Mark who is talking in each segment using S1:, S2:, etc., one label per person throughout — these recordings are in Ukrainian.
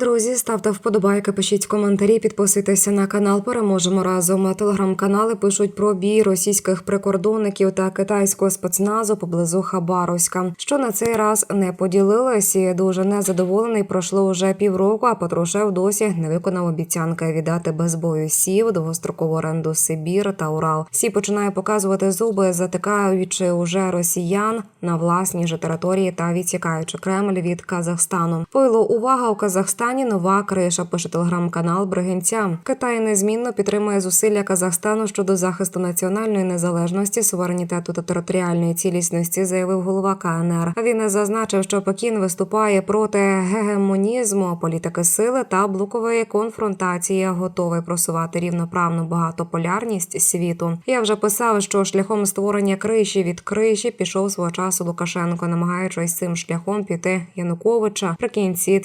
S1: Друзі, ставте вподобайки, пишіть коментарі, підписуйтеся на канал. Переможемо разом. Телеграм-канали пишуть про бій російських прикордонників та китайського спецназу поблизу Хабаровська. Що на цей раз не поділились і дуже незадоволений. Пройшло вже півроку, а Патрушев досі не виконав обіцянки віддати без бою сів, довгострокову оренду Сибір та Урал. Сі починає показувати зуби, затикаючи уже росіян на власній же території та відсікаючи Кремль від Казахстану. Пойло увага у Казахстані. Нова криша пише телеграм-канал Бригинця. Китай незмінно підтримує зусилля Казахстану щодо захисту національної незалежності, суверенітету та територіальної цілісності, заявив голова КНР. Він зазначив, що Пекін виступає проти гегемонізму, політики сили та блокової конфронтації, готовий просувати рівноправну багатополярність світу. Я вже писав, що шляхом створення криші від криші пішов свого часу Лукашенко, намагаючись цим шляхом піти Януковича при кінці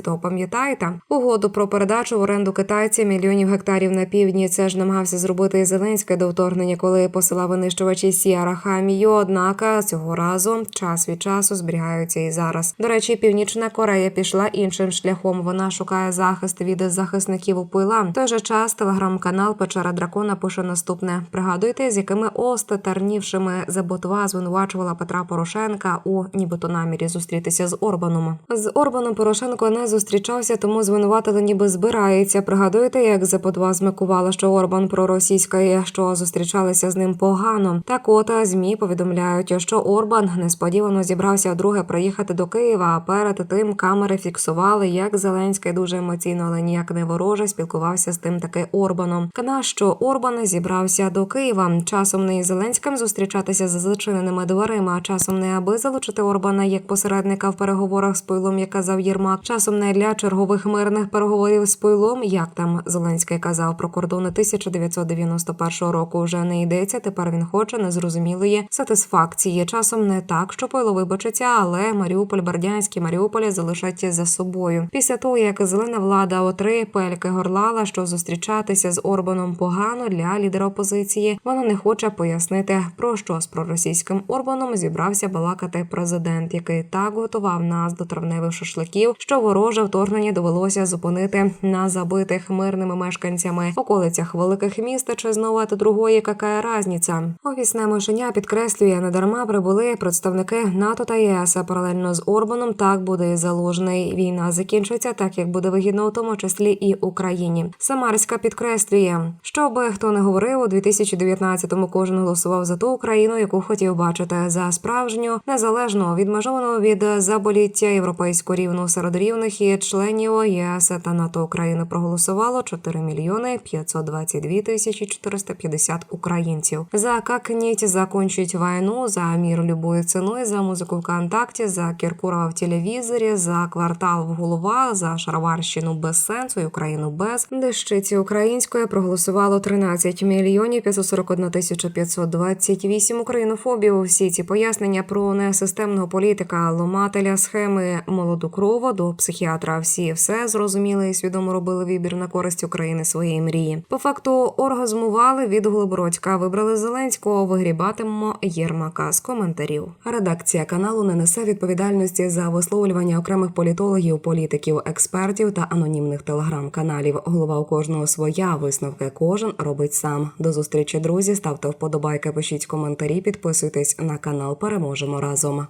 S1: 2013-го. Пам'ятаєте угоду про передачу в оренду китайцям мільйонів гектарів на півдні. Це ж намагався зробити і Зеленський до вторгнення, коли посилав винищувачі Сіара Хамію. Однак цього разу час від часу зберігаються і зараз. До речі, Північна Корея пішла іншим шляхом. Вона шукає захист від захисників упила. В той же час телеграм-канал Печера Дракона пише наступне: пригадуйте, з якими остатарнівшими заботва звинувачувала Петра Порошенка у нібито намірі зустрітися з Орбаном. З Орбаном Порошенко не зустрічався, тому звинуватили, ніби збирається. Пригадуєте, як Запотва змикувала, що Орбан проросійська, що зустрічалися з ним погано. Так от змі повідомляють, що Орбан несподівано зібрався вдруге приїхати до Києва. А перед тим камери фіксували, як Зеленський дуже емоційно, але ніяк не вороже спілкувався з тим таки Орбаном. Кана, що Орбан зібрався до Києва. Часом не із Зеленським зустрічатися за зачиненими дверима, а часом не аби залучити Орбана як посередника в переговорах з пилом, як казав Єрмак. Часом не для чергових мирних переговорів з пилом, як там Зеленський казав про кордони 1991 року. Вже не йдеться. Тепер він хоче незрозумілої сатисфакції. Часом не так, що пило вибачиться, але Маріуполь, Бердянський Маріуполь залишать за собою. Після того як зелена влада отри пельки горлала, що зустрічатися з Орбаном погано для лідера опозиції. Вона не хоче пояснити про що з проросійським Орбаном зібрався балакати президент, який так готував нас до травневих шашликів, що вороже вторгнення довелося зупинити на забитих мирними мешканцями околицях великих міст чи знову та другої какая разниця. Офісне мишеня підкреслює недарма прибули представники НАТО та ЄС. Паралельно з Орбаном так буде і залужний. Війна закінчиться так, як буде вигідно, у тому числі і Україні. Самарська підкреслює, що би хто не говорив у 2019-му Кожен голосував за ту Україну, яку хотів бачити за справжню незалежну відмежовану від заболіття європейську рівну серед рівних і членів ЄС та НАТО України проголосувало 4 мільйони 522 тисячі 450 українців. За как закончить війну, за мир любою ціною, за музику ВКонтакті, за Кіркурова в телевізорі, за квартал в головах, за шароварщину без сенсу і Україну без дещиці української проголосувало 13 мільйонів 541 тисяча 528 українофобів. Всі ці пояснення про несистемного політика, ломателя схеми молоду крова до психіатра. Всі все зрозуміли і свідомо робили вибір на користь України своєї мрії. По факту оргазмували від Голобородька. Вибрали Зеленського. Вигрібатимемо Єрмака з коментарів. Редакція каналу не несе відповідальності за висловлювання окремих політологів, політиків, експертів та анонімних телеграм-каналів. Голова у кожного своя висновки. Кожен робить сам. До зустрічі, друзі. Ставте вподобайки, пишіть коментарі, підписуйтесь на канал. Переможемо разом.